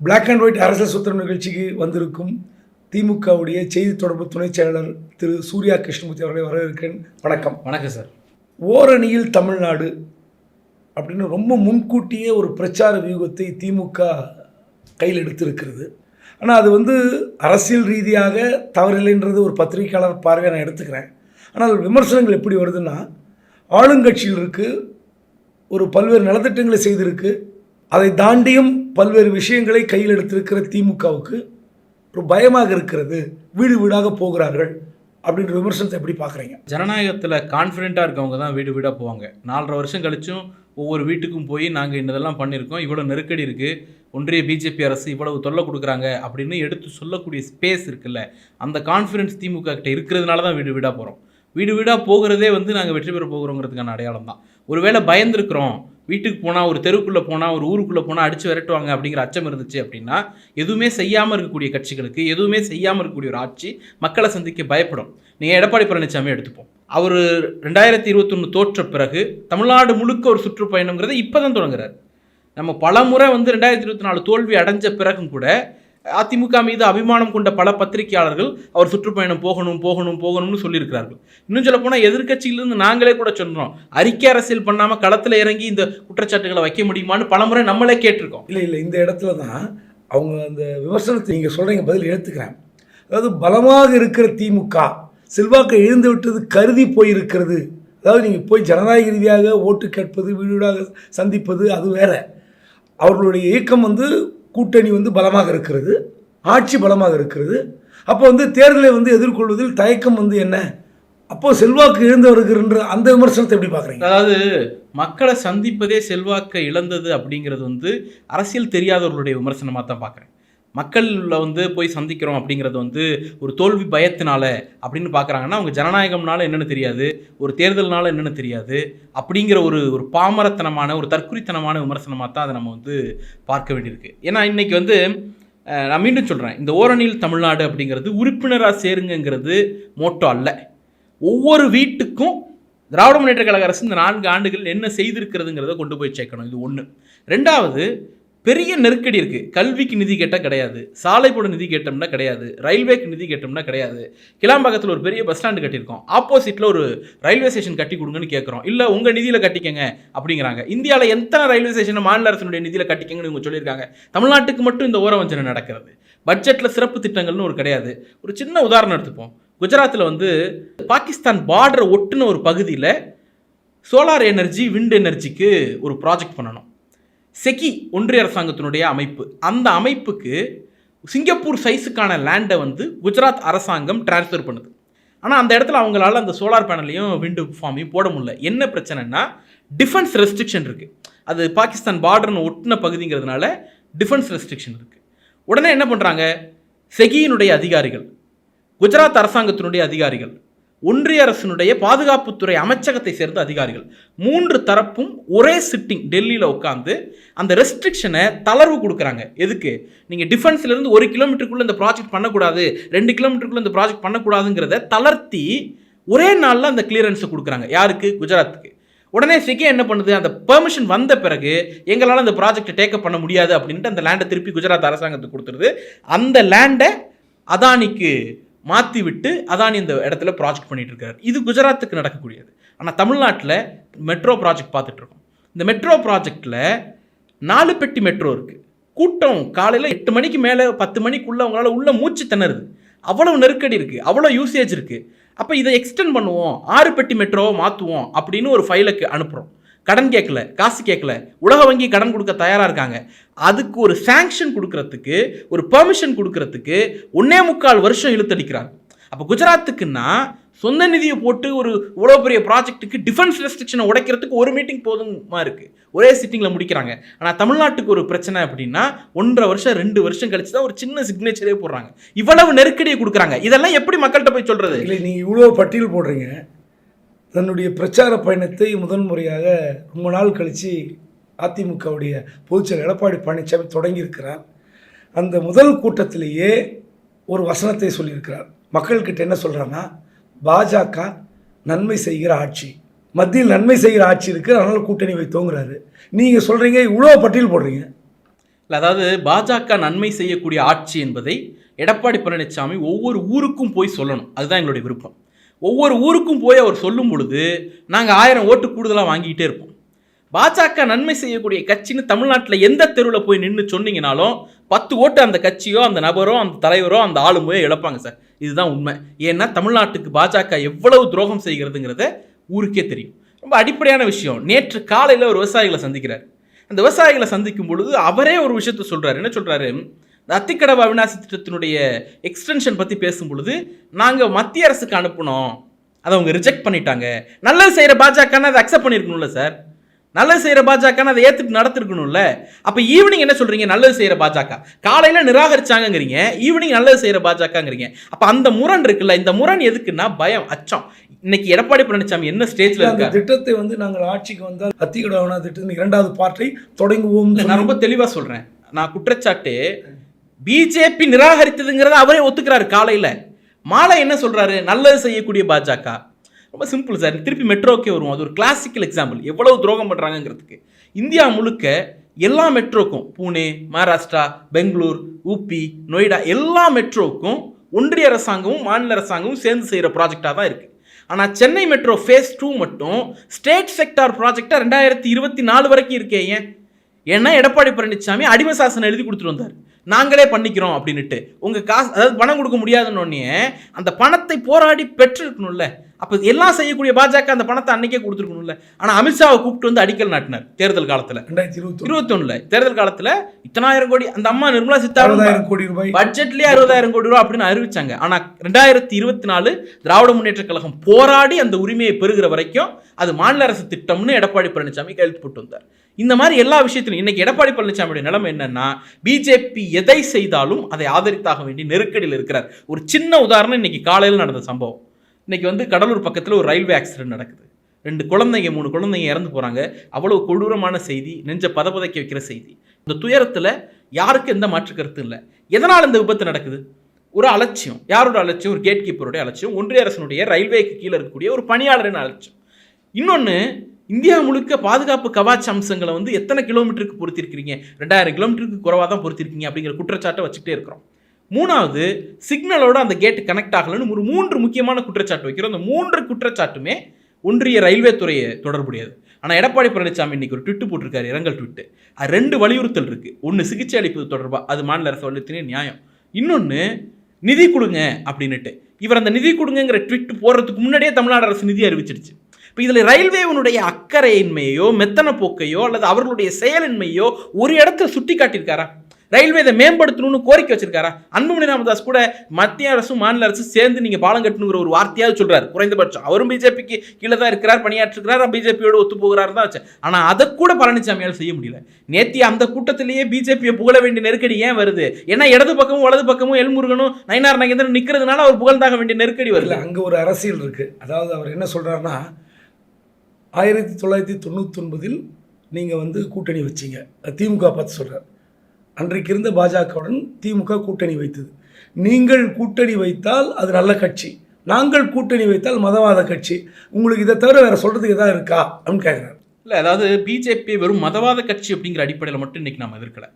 Black and white அரசியல் சுத்திரம் நிகழ்ச்சிக்கு வந்திருக்கும் திமுகவுடைய செய்தி தொடர்பு துணைச் செயலாளர் திரு சூர்யா கிருஷ்ணமூர்த்தி அவர்களை வரவேற்கிறேன். வணக்கம். வணக்கம் சார். ஓரணியில் தமிழ்நாடு அப்படின்னு ரொம்ப முன்கூட்டியே ஒரு பிரச்சார வியூகத்தை திமுக கையில் எடுத்திருக்கிறது. ஆனால் அது வந்து அரசியல் ரீதியாக தவறில்லைன்றது ஒரு பத்திரிகையாளர் பார்வையை நான் எடுத்துக்கிறேன். ஆனால் விமர்சனங்கள் எப்படி வருதுன்னா ஆளுங்கட்சியில் இருக்குது ஒரு பல்வேறு நலத்திட்டங்களை செய்திருக்கு அதை தாண்டியும் பல்வேறு விஷயங்களை கையில் எடுத்திருக்கிற திமுகவுக்கு ஒரு பயமாக இருக்கிறது. வீடு வீடாக போகிறார்கள் அப்படின்ற விமர்சனத்தை எப்படி பார்க்குறீங்க? ஜனநாயகத்தில் கான்ஃபிடென்ட்டாக இருக்கவங்க தான் வீடு வீடாக போவாங்க. நாலரை வருஷம் கழிச்சும் ஒவ்வொரு வீட்டுக்கும் போய் நாங்கள் இன்னதெல்லாம் பண்ணியிருக்கோம். இவ்வளோ நெருக்கடி இருக்குது ஒன்றிய பிஜேபி அரசு இவ்வளவு தொல்லை கொடுக்குறாங்க அப்படின்னு எடுத்து சொல்லக்கூடிய ஸ்பேஸ் இருக்குல்ல அந்த கான்ஃபிடென்ஸ் திமுக கிட்ட இருக்கிறதுனால தான் வீடு வீடாக போகிறோம் வீடு வீடாக போகிறதே வந்து நாங்கள் வெற்றி பெற போகிறோங்கிறதுக்கான அடையாளம் தான். ஒருவேளை பயந்துருக்குறோம் வீட்டுக்கு போனால் ஒரு தெருவுக்குள்ளே போனால் ஒரு ஊருக்குள்ளே போனால் அடித்து விரட்டுவாங்க அப்படிங்கிற அச்சம் இருந்துச்சு அப்படின்னா எதுவுமே செய்யாமல் இருக்கக்கூடிய கட்சிகளுக்கு எதுவுமே செய்யாமல் இருக்கக்கூடிய ஒரு ஆட்சி மக்களை சந்திக்க பயப்படும். நீங்கள் எடப்பாடி பழனிசாமி எடுத்துப்போம். அவர் ரெண்டாயிரத்தி இருபத்தொன்று தோற்ற பிறகு தமிழ்நாடு முழுக்க ஒரு சுற்றுப்பயணங்கிறத இப்போ தான் தொடங்குறாரு. நம்ம பல முறை வந்து ரெண்டாயிரத்தி இருபத்தி நாலு தோல்வி அடைஞ்ச பிறகும் கூட அதிமுக மீது அபிமானம் கொண்ட பல பத்திரிகையாளர்கள் அவர் சுற்றுப்பயணம் போகணும் போகணும் போகணும்னு சொல்லியிருக்கிறார்கள். இன்னும் சொல்ல போனால் எதிர்கட்சியிலிருந்து நாங்களே கூட சொல்கிறோம் அறிக்கை அரசியல் பண்ணாமல் களத்தில் இறங்கி இந்த குற்றச்சாட்டுகளை வைக்க முடியுமான்னு பலமுறை நம்மளே கேட்டிருக்கோம். இல்லை இல்லை இந்த இடத்துல தான் அவங்க அந்த விமர்சனத்தை நீங்கள் சொல்கிறீங்க பதில் எடுத்துக்கிறேன். அதாவது பலமாக இருக்கிற திமுக செல்வாக்கை எழுந்து விட்டது கருதி போயிருக்கிறது. அதாவது நீங்கள் போய் ஜனநாயக ரீதியாக ஓட்டு கேட்பது வீடு வீடாக சந்திப்பது அது வேற. அவர்களுடைய இயக்கம் வந்து கூட்டணி வந்து பலமாக இருக்கிறது ஆட்சி பலமாக இருக்கிறது. அப்போ வந்து தேர்தலை வந்து எதிர்கொள்வதில் தயக்கம் வந்து என்ன? அப்போ செல்வாக்கு இழந்து வருகின்ற அந்த விமர்சனத்தை எப்படி பார்க்குறீங்க? அதாவது மக்களை சந்திப்பதே செல்வாக்கை இழந்தது அப்படிங்கிறது வந்து அரசியல் தெரியாதவர்களுடைய விமர்சனமாக தான் பார்க்குறேன். மக்களில் வந்து போய் சந்திக்கிறோம் அப்படிங்கிறது வந்து ஒரு தோல்வி பயத்தினால அப்படின்னு பார்க்குறாங்கன்னா அவங்க ஜனநாயகம்னால என்னென்னு தெரியாது ஒரு தேர்தல்னால என்னென்னு தெரியாது அப்படிங்கிற ஒரு ஒரு பாமரத்தனமான ஒரு தற்குறித்தனமான விமர்சனமாக தான் அதை நம்ம வந்து பார்க்க வேண்டியிருக்கு. ஏன்னா இன்றைக்கி வந்து நான் மீண்டும் சொல்கிறேன் இந்த ஓரணியில் தமிழ்நாடு அப்படிங்கிறது உறுப்பினராக சேருங்கங்கிறது மோட்டோ அல்ல. ஒவ்வொரு வீட்டுக்கும் திராவிட முன்னேற்ற கழக அரசு இந்த நான்கு ஆண்டுகள் என்ன செய்திருக்கிறதுங்கிறத கொண்டு போய் சேர்க்கணும் இது ஒன்று ரெண்டாவது பெரிய நெருக்கடி இருக்குது கல்விக்கு நிதி கேட்டால் கிடையாது. சாலை போட நிதி கேட்டோம்னா கிடையாது. ரயில்வேக்கு நிதி கேட்டோம்னா கிடையாது. கிளாம்பாக்கத்தில் ஒரு பெரிய பஸ் ஸ்டாண்டு கட்டியிருக்கோம். ஆப்போசிட்டில் ஒரு ரயில்வே ஸ்டேஷன் கட்டி கொடுங்கன்னு கேட்குறோம் இல்லை உங்கள் நிதியில் கட்டிக்கங்க அப்படிங்கிறாங்க. இந்தியாவில் எத்தனை ரயில்வே ஸ்டேஷனை மாநில அரசினுடைய நிதியில் கட்டிக்கங்கன்னு இவங்க சொல்லியிருக்காங்க. தமிழ்நாட்டுக்கு மட்டும் இந்த ஓரவஞ்சனை நடக்கிறது. பட்ஜெட்டில் சிறப்பு திட்டங்கள்னு ஒரு கிடையாது. ஒரு சின்ன உதாரணம் எடுத்துப்போம். குஜராத்தில் வந்து பாகிஸ்தான் பார்டரை ஒட்டுன ஒரு பகுதியில் சோலார் எனர்ஜி விண்ட் எனர்ஜிக்கு ஒரு ப்ராஜெக்ட் பண்ணணும். செகி ஒன்றிய அரசாங்கத்தினுடைய அமைப்பு. அந்த அமைப்புக்கு சிங்கப்பூர் சைஸுக்கான லேண்டை வந்து குஜராத் அரசாங்கம் டிரான்ஸ்ஃபர் பண்ணுது. ஆனால் அந்த இடத்துல அவங்களால அந்த சோலார் பேனலையும் விண்டு ஃபார்மையும் போட முடியல. என்ன பிரச்சனைனா டிஃபென்ஸ் ரெஸ்ட்ரிக்ஷன் இருக்குது அது பாகிஸ்தான் பார்டர்னு ஒட்டின பகுதிங்கிறதுனால டிஃபென்ஸ் ரெஸ்ட்ரிக்ஷன் இருக்குது உடனே என்ன பண்ணுறாங்க செகியினுடைய அதிகாரிகள் குஜராத் அரசாங்கத்தினுடைய அதிகாரிகள் ஒன்றிய அரசினுடைய பாதுகாப்புத்துறை அமைச்சகத்தை சேர்ந்த அதிகாரிகள். மூன்று தரப்பும் ஒரே சிட்டிங் டெல்லியில் உட்காந்து அந்த ரெஸ்ட்ரிக்ஷனை தளர்வு கொடுக்குறாங்க. எதுக்கு? நீங்கள் டிஃபென்ஸ்லேருந்து ஒரு கிலோமீட்டருக்குள்ளே இந்த ப்ராஜெக்ட் பண்ணக்கூடாது ரெண்டு கிலோமீட்டருக்குள்ளே இந்த ப்ராஜெக்ட் பண்ணக்கூடாதுங்கிறத தளர்த்தி ஒரே நாளில் அந்த கிளியரன்ஸை கொடுக்குறாங்க. யாருக்கு? குஜராத்துக்கு. உடனே சிகே என்ன பண்ணுது? அந்த பெர்மிஷன் வந்த பிறகு எங்களால் அந்த ப்ராஜெக்டை டேக்கப் பண்ண முடியாது அப்படின்ட்டு அந்த லேண்டை திருப்பி குஜராத் அரசாங்கத்துக்கு கொடுத்துருது. அந்த லேண்டை அதானிக்கு மாற்றி விட்டு அதானி இந்த இடத்துல ப்ராஜெக்ட் பண்ணிகிட்டு இருக்காரு இது குஜராத்துக்கு நடக்கக்கூடியது. ஆனால் தமிழ்நாட்டில் மெட்ரோ ப்ராஜெக்ட் பார்த்துட்ருக்கோம் இந்த மெட்ரோ ப்ராஜெக்டில் நாலு பெட்டி மெட்ரோ இருக்குது கூட்டம் காலையில் எட்டு மணிக்கு மேலே பத்து மணிக்குள்ளே அவங்களால உள்ள மூச்சு திணறுது. அவ்வளோ நெருக்கடி இருக்குது அவ்வளோ யூசேஜ் இருக்குது அப்போ இதை எக்ஸ்டெண்ட் பண்ணுவோம். ஆறு பெட்டி மெட்ரோவை மாற்றுவோம் அப்படின்னு ஒரு ஃபைலுக்கு அனுப்புகிறோம் கடன் கேட்கல காசு கேட்கல உலக வங்கி கடன் கொடுக்க தயாராக இருக்காங்க. அதுக்கு ஒரு சாங்ஷன் கொடுக்கறதுக்கு ஒரு பெர்மிஷன் கொடுக்கறதுக்கு ஒன்னே முக்கால் வருஷம் இழுத்தடிக்கிறாங்க. அப்போ குஜராத்துக்குன்னா சொந்த நிதியை போட்டு ஒரு இவ்வளோ பெரிய ப்ராஜெக்ட்டுக்கு டிஃபென்ஸ் ரெஸ்ட்ரிக்ஷனை உடைக்கிறதுக்கு ஒரு மீட்டிங் போதுமா இருக்குது ஒரே சிட்டிங்கில் முடிக்கிறாங்க. ஆனால் தமிழ்நாட்டுக்கு ஒரு பிரச்சனை அப்படின்னா ஒன்றரை வருஷம் ரெண்டு வருஷம் கழிச்சு தான் ஒரு சின்ன சிக்னேச்சரே போடுறாங்க. இவ்வளவு நெருக்கடியை கொடுக்குறாங்க. இதெல்லாம் எப்படி மக்கள்கிட்ட போய் சொல்கிறது இல்லை நீங்கள் இவ்வளோ பட்டியல் போடுறீங்க. தன்னுடைய பிரச்சார பயணத்தை முதன்முறையாக ரொம்ப நாள் கழித்து அதிமுகவுடைய பொதுச்செயலர் எடப்பாடி பழனிசாமி தொடங்கியிருக்கிறார். அந்த முதல் கூட்டத்திலேயே ஒரு வசனத்தை சொல்லியிருக்கிறார். மக்கள்கிட்ட என்ன சொல்கிறாங்கன்னா பாஜக நன்மை செய்கிற ஆட்சி. மத்தியில் நன்மை செய்கிற ஆட்சி இருக்குது அதனால் கூட்டணி வைத்தோங்கிறாரு நீங்கள் சொல்கிறீங்க இவ்வளோ பட்டியல் போடுறீங்க. இல்லை அதாவது பாஜக நன்மை செய்யக்கூடிய ஆட்சி என்பதை எடப்பாடி பழனிசாமி ஒவ்வொரு ஊருக்கும் போய் சொல்லணும். அதுதான் எங்களுடைய விருப்பம். ஒவ்வொரு ஊருக்கும் போய் அவர் சொல்லும் பொழுது நாங்கள் ஆயிரம் ஓட்டு கூடுதலாக வாங்கிக்கிட்டே இருப்போம். பாஜக நன்மை செய்யக்கூடிய கட்சின்னு தமிழ்நாட்டில் எந்த தெருவில் போய் நின்று சொன்னீங்கனாலும் பத்து ஓட்டு அந்த கட்சியோ அந்த நபரோ அந்த தலைவரோ அந்த ஆளுமையோ இழப்பாங்க சார். இதுதான் உண்மை. ஏன்னா தமிழ்நாட்டுக்கு பாஜக எவ்வளவு துரோகம் செய்கிறதுங்கிறத ஊருக்கே தெரியும். ரொம்ப அடிப்படையான விஷயம். நேற்று காலையில் ஒரு விவசாயிகளை சந்திக்கிறார். அந்த விவசாயிகளை சந்திக்கும் பொழுது அவரே ஒரு விஷயத்த சொல்கிறார் என்ன சொல்கிறாரு இந்த அத்திக்கடவு அவிநாசி திட்டத்தினுடைய எக்ஸ்டென்ஷன் பற்றி பேசும் பொழுது நாங்கள் மத்திய அரசுக்கு அனுப்புனோம். அதை அவங்க ரிஜெக்ட் பண்ணிட்டாங்க. நல்லது செய்கிற பாஜகன்னு அதை அக்செப்ட் பண்ணியிருக்கணும்ல சார் நல்லது செய்கிற பாஜகன்னு அதை ஏற்றுட்டு நடத்திருக்கணும்ல. அப்போ ஈவினிங் என்ன சொல்கிறீங்க நல்லது செய்கிற பாஜக. காலையில் நிராகரிச்சாங்கங்கிறீங்க. ஈவினிங் நல்லது செய்கிற பாஜகங்கிறீங்க. அப்போ அந்த முரண் இருக்குல்ல இந்த முரண் எதுக்குன்னா பயம் அச்சம். இன்னைக்கு எடப்பாடி பழனிசாமி என்ன ஸ்டேஜில் அந்த இருக்காரு? திட்டத்தை வந்து நாங்கள் ஆட்சிக்கு வந்தால் அத்திகடவனா திட்டத்தின் இரண்டாவது பார்ட்டை தொடங்குவோம் நான் ரொம்ப தெளிவா சொல்றேன். நான் குற்றச்சாட்டு பிஜேபி நிராகரித்ததுங்கிறத அவரே ஒத்துக்கிறாரு காலையில். மாலை என்ன சொல்கிறாரு நல்லது செய்யக்கூடிய பாஜக. ரொம்ப சிம்பிள் சார் திருப்பி மெட்ரோக்கே வருவோம். அது ஒரு கிளாசிக்கல் எக்ஸாம்பிள் எவ்வளவு துரோகம் பண்ணுறாங்கிறதுக்கு இந்தியா முழுக்க எல்லா மெட்ரோக்கும் பூனே மகாராஷ்டிரா பெங்களூர் ஊபி நொய்டா எல்லா மெட்ரோக்கும் ஒன்றிய அரசாங்கமும் மாநில அரசாங்கமும் சேர்ந்து செய்கிற ப்ராஜெக்டாக தான் இருக்குது ஆனால் சென்னை மெட்ரோ ஃபேஸ் டூ மட்டும் ஸ்டேட் செக்டார் ப்ராஜெக்டாக ரெண்டாயிரத்தி இருபத்தி நாலு வரைக்கும் இருக்கே ஏன்? ஏன்னா எடப்பாடி பழனிசாமி அடிமை சாசனம் எழுதி கொடுத்துட்டு வந்தார். நாங்களே பண்ணிக்கிறோம் அப்படின்னுட்டு. உங்கள் காசு அதாவது பணம் கொடுக்க முடியாதுன்னொன்னே அந்த பணத்தை போராடி பெற்றிருக்கணும்ல. அப்போ எல்லாம் செய்யக்கூடிய பாஜக அந்த பணத்தை அன்னைக்கே கொடுத்துருக்கணும்ல. ஆனால் அமித்ஷாவை கூப்பிட்டு வந்து அடிக்கல் நாட்டினார் தேர்தல் காலத்தில். ரெண்டாயிரத்தி இருபத்தி இருபத்தொன்னுல. தேர்தல் காலத்தில் இத்தனாயிரம் கோடி அந்த அம்மா நிர்மலா சீதாராமன் கோடி ரூபாய். பட்ஜெட்லயே அறுபதாயிரம் கோடி ரூபா அப்படின்னு அறிவிச்சாங்க. ஆனா ரெண்டாயிரத்தி இருபத்தி நாலு திராவிட முன்னேற்ற கழகம் போராடி அந்த உரிமையை பெறுகிற வரைக்கும் அது மாநில அரசு திட்டம்னு எடப்பாடி பழனிசாமி கையெழுத்து போட்டு வந்தார். இந்த மாதிரி எல்லா விஷயத்திலும் இன்னைக்கு எடப்பாடி பழனிசாமியுடைய நிலைமை என்னன்னா பிஜேபி எதை செய்தாலும் அதை ஆதரித்தாக வேண்டிய நெருக்கடியில் இருக்கிறார். ஒரு சின்ன உதாரணம் இன்னைக்கு காலையில் நடந்த சம்பவம். இன்னைக்கு வந்து கடலூர் பக்கத்தில் ஒரு ரயில்வே ஆக்சிடென்ட் நடக்குது. ரெண்டு குழந்தைங்க மூணு குழந்தைங்க இறந்து போகிறாங்க அவ்வளோ கொடூரமான செய்தி நெஞ்ச பதப்பதைக்க வைக்கிற செய்தி. இந்த துயரத்தில் யாருக்கும் எந்த மாற்று கருத்தும் இல்லை. எதனால் இந்த விபத்து நடக்குது? ஒரு அலட்சியம். யாரோட அலட்சியம்? ஒரு கேட் கீப்பருடைய அலட்சியம். ஒன்றிய அரசனுடைய ரயில்வேக்கு கீழே இருக்கக்கூடிய ஒரு பணியாளரின் அலட்சியம். இன்னொன்று இந்தியா முழுக்க பாதுகாப்பு கவாச் அம்சங்களை வந்து எத்தனை கிலோமீட்டருக்கு பொருத்திருக்கிறீங்க? ரெண்டாயிரம் கிலோமீட்டருக்கு குறவாக தான் பொருத்திருக்கீங்க அப்படிங்கிற குற்றச்சாட்டை வச்சுக்கிட்டே இருக்கிறோம். மூணாவது சிக்னலோட அந்த கேட் கனெக்ட் ஆகலைன்னு ஒரு மூன்று முக்கியமான குற்றச்சாட்டு வைக்கிறோம். அந்த மூன்று குற்றச்சாட்டுமே ஒன்றிய ரயில்வே துறையை தொடர்புடையது. ஆனால் எடப்பாடி பழனிசாமி இன்னைக்கு ஒரு ட்விட்டு போட்டிருக்காரு இரங்கல் ட்விட்டு. அது ரெண்டு வலியுறுத்தல் இருக்குது ஒன்று சிகிச்சை அளிப்பது தொடர்பாக அது மாநில அரசு வலியுறுத்தினே நியாயம். இன்னொன்று நிதி கொடுங்க அப்படின்னுட்டு. இவர் அந்த நிதி கொடுங்கங்கிற ட்விட் போடுறதுக்கு முன்னாடியே தமிழ்நாடு அரசு நிதி அறிவிச்சிடுச்சு. இப்போ இதில் ரயில்வேவனுடைய அக்கறையின்மையோ மெத்தன போக்கையோ அல்லது அவர்களுடைய செயலின்மையோ ஒரு இடத்துல சுட்டி காட்டியிருக்காரா ரயில்வே இதை மேம்படுத்தணும்னு கோரிக்கை வச்சிருக்காரா? அன்புமணி ராமதாஸ் கூட மத்திய அரசும் மாநில அரசும் சேர்ந்து நீங்கள் பாலம் கட்டணுங்கிற ஒரு வார்த்தையாவது சொல்கிறார் குறைந்தபட்சம். அவரும் பிஜேபிக்கு கீழே தான் இருக்கிறார் பணியாற்றிருக்கிறார் பிஜேபியோட ஒத்து போகிறார் தான் வச்சு ஆனால் அதை கூட பழனிசாமியால் செய்ய முடியல. நேத்தி அந்த கூட்டத்திலேயே பிஜேபியை புகழ வேண்டிய நெருக்கடி ஏன் வருது? ஏன்னா இடது பக்கமும் வலது பக்கமும் எல்முருகனும் நயினார் நகேந்திரன் நிற்கிறதுனால அவர் புகழ்ந்தாக வேண்டிய நெருக்கடி வருது. அங்கே ஒரு அரசியல் இருக்குது அதாவது அவர் என்ன சொல்கிறாருன்னா ஆயிரத்தி தொள்ளாயிரத்தி தொண்ணூத்தொன்பதில் நீங்கள் வந்து கூட்டணி வச்சீங்க. திமுக பார்த்து சொல்கிறார் அன்றைக்கு இருந்த பாஜகவுடன் திமுக கூட்டணி வைத்தது. நீங்கள் கூட்டணி வைத்தால் அது நல்ல கட்சி. நாங்கள் கூட்டணி வைத்தால் மதவாத கட்சி. உங்களுக்கு இதை தவிர வேறு சொல்கிறதுக்கு எதாவது இருக்கா? அப்படின்னு கேட்குறாரு இல்லை அதாவது பிஜேபி வெறும் மதவாத கட்சி அப்படிங்கிற அடிப்படையில் மட்டும் இன்றைக்கி நாம் எதிர்க்கலை.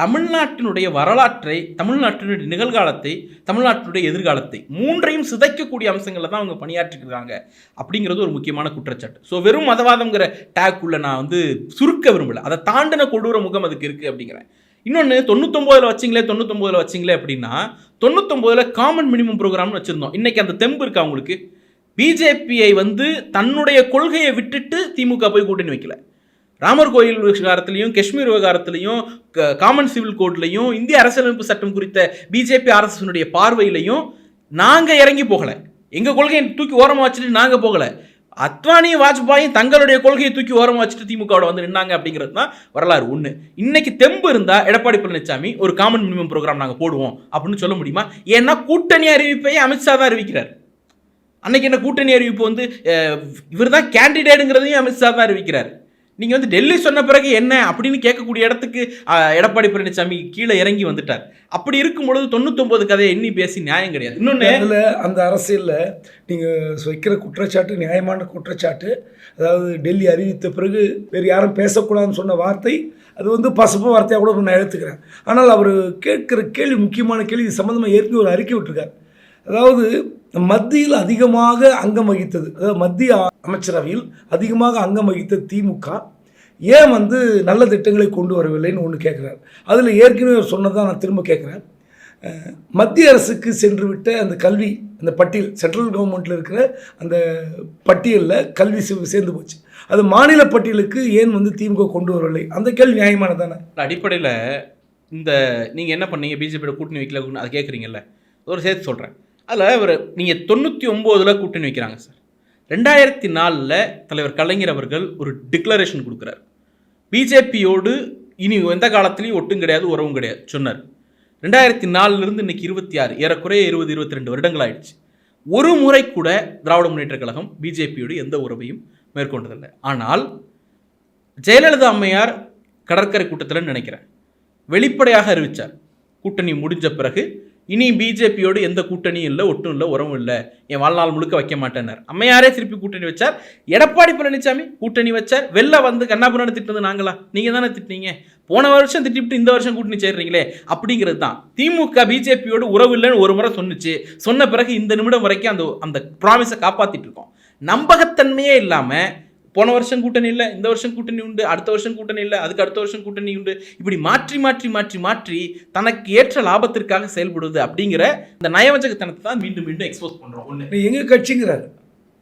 தமிழ்நாட்டினுடைய வரலாற்றை தமிழ்நாட்டினுடைய நிகழ்காலத்தை தமிழ்நாட்டினுடைய எதிர்காலத்தை மூன்றையும் சிதைக்கக்கூடிய அம்சங்களில் தான் அவங்க பணியாற்றிருக்கிறாங்க அப்படிங்கிறது ஒரு முக்கியமான குற்றச்சாட்டு. ஸோ வெறும் மதவாதம்ங்கிற டேக்குள்ளே நான் வந்து சுருக்க விரும்பலை. அதை தாண்டின கொடூர முகம் அதுக்கு இருக்குது அப்படிங்கிறேன். இன்னொன்று தொண்ணூத்தொம்போதில் வச்சிங்களே தொண்ணூத்தொம்போதில் வச்சிங்களே அப்படின்னா தொண்ணூத்தொம்போதில் காமன் மினிமம் ப்ரோக்ராம்னு வச்சுருந்தோம். இன்னைக்கு அந்த தெம்பு இருக்கா உங்களுக்கு? பிஜேபியை வந்து தன்னுடைய கொள்கையை விட்டுட்டு திமுக போய் கூட்டணி வைக்கல. ராமர் கோயில் விவகாரத்திலையும் காஷ்மீர் விவகாரத்திலையும் க- காமன் சிவில் கோட்லையும் இந்திய அரசியலமைப்பு சட்டம் குறித்த பிஜேபி ஆர்எஸ்எஸ்னுடைய பார்வையிலையும் நாங்கள் இறங்கி போகலை. எங்கள் கொள்கையை தூக்கி ஓரமாக வச்சுட்டு நாங்கள் போகலை. அத்வானியும் வாஜ்பாயும் தங்களுடைய கொள்கையை தூக்கி ஓரமாக வச்சுட்டு திமுகவோட வந்து நின்னாங்க அப்படிங்கிறது தான் வரலாறு ஒன்று இன்னைக்கு தெம்பு இருந்தால் எடப்பாடி பழனிசாமி ஒரு காமன் மினிமம் ப்ரோக்ராம் நாங்கள் போடுவோம் அப்படின்னு சொல்ல முடியுமா? ஏன்னா கூட்டணி அறிவிப்பையே அமித்ஷா தான் அறிவிக்கிறார். அன்னைக்கு என்ன கூட்டணி அறிவிப்பு வந்து இவர் தான் கேண்டிடேட்டுங்கிறதையும் அமித்ஷா தான் அறிவிக்கிறார். நீங்கள் வந்து டெல்லி சொன்ன பிறகு என்ன அப்படின்னு கேட்கக்கூடிய இடத்துக்கு எடப்பாடி பழனிசாமி கீழே இறங்கி வந்துட்டார். அப்படி இருக்கும் பொழுது தொண்ணூத்தொன்பது கதையை எண்ணி பேசி நியாயம் கிடையாது. இன்னொன்று அதில் அந்த அரசியலில் நீங்கள் வைக்கிற குற்றச்சாட்டு நியாயமான குற்றச்சாட்டு அதாவது டெல்லி அறிவித்த பிறகு வேறு யாரும் பேசக்கூடாதுன்னு சொன்ன வார்த்தை அது வந்து பசுப்பு வார்த்தையாக கூட நான் எடுத்துக்கிறேன். ஆனால் அவர் கேட்குற கேள்வி முக்கியமான கேள்வி இது சம்மந்தமாக ஏற்கனவே ஒரு அறிக்கை விட்டுருக்கார். அதாவது மத்தியில் அதிகமாக அங்கம் வகித்தது. அதாவது மத்திய அமைச்சரவையில் அதிகமாக அங்கம் வகித்த திமுக ஏன் வந்து நல்ல திட்டங்களை கொண்டு வரவில்லைன்னு ஒன்று கேட்குறாரு அதில் ஏற்கனவே அவர் சொன்னதான் நான் திரும்ப கேட்குறேன் மத்திய அரசுக்கு சென்று விட்ட அந்த கல்வி அந்த பட்டியல் சென்ட்ரல் கவர்மெண்ட்டில் இருக்கிற அந்த பட்டியலில் கல்வி சேர்ந்து போச்சு. அது மாநில பட்டியலுக்கு ஏன் வந்து திமுக கொண்டு வரவில்லை? அந்த கேள்வி நியாயமானதானே அடிப்படையில் இந்த நீங்கள் என்ன பண்ணீங்க? பிஜேபியோட கூட்டணி வைக்கல கூட்டணி- அதை கேட்குறீங்கல்ல ஒரு சேர்த்து சொல்கிறேன் அதில் அவர் நீங்கள் தொண்ணூற்றி ஒம்போதில் கூட்டணி வைக்கிறாங்க சார். ரெண்டாயிரத்தி நாலில் தலைவர் கலைஞர் அவர்கள் ஒரு டிக்ளரேஷன் கொடுக்குறாரு. பிஜேபியோடு இனி எந்த காலத்துலேயும் ஒட்டும் கிடையாது உறவும் கிடையாது சொன்னார். ரெண்டாயிரத்தி நாலுலேருந்து இன்னைக்கு இருபத்தி ஆறு ஏறக்குறைய இருபது இருபத்தி ரெண்டு வருடங்கள் ஆயிடுச்சு ஒரு முறை கூட திராவிட முன்னேற்றக் கழகம் பிஜேபியோடு எந்த உறவையும் மேற்கொண்டதில்லை. ஆனால் ஜெயலலிதா அம்மையார் கடற்கரை கூட்டத்தில் நினைக்கிறேன். வெளிப்படையாக அறிவிச்சார். கூட்டணி முடிஞ்ச பிறகு இனி பிஜேபியோடு எந்த கூட்டணியும் இல்லை ஒட்டும் இல்லை உறவும் இல்லை. என் வாழ்நாள் முழுக்க வைக்க மாட்டேனர் அம்மையாரே திருப்பி கூட்டணி வச்சார். எடப்பாடி பழனிசாமி கூட்டணி வச்சார். வெளில வந்து கண்ணாபுரம் திட்டினது நாங்களா? நீங்கள் தானே திட்டினீங்க? போன வருஷம் திட்டிவிட்டு இந்த வருஷம் கூட்டணி சேர்றீங்களே. அப்படிங்கிறது தான். திமுக பிஜேபியோடு உறவு இல்லைன்னு ஒரு முறை சொன்னுச்சு. சொன்ன பிறகு இந்த நிமிடம் வரைக்கும் அந்த அந்த ப்ராமிஸை காப்பாற்றிட்டு இருக்கோம். நம்பகத்தன்மையே இல்லாமல் போன வருஷம் கூட்டணி இல்லை இந்த வருஷம் கூட்டணி உண்டு அடுத்த வருஷம் கூட்டணி இல்லை அதுக்கு அடுத்த வருஷம் கூட்டணி உண்டு. இப்படி மாற்றி மாற்றி மாற்றி மாற்றி தனக்கு ஏற்ற லாபத்திற்காக செயல்படுவது அப்படிங்கிற இந்த நயவஞ்சகத்தனத்தை தான் மீண்டும் மீண்டும் எக்ஸ்போஸ் பண்றோம். ஒண்ணு. எங்கள் கட்சிங்கிறாரு?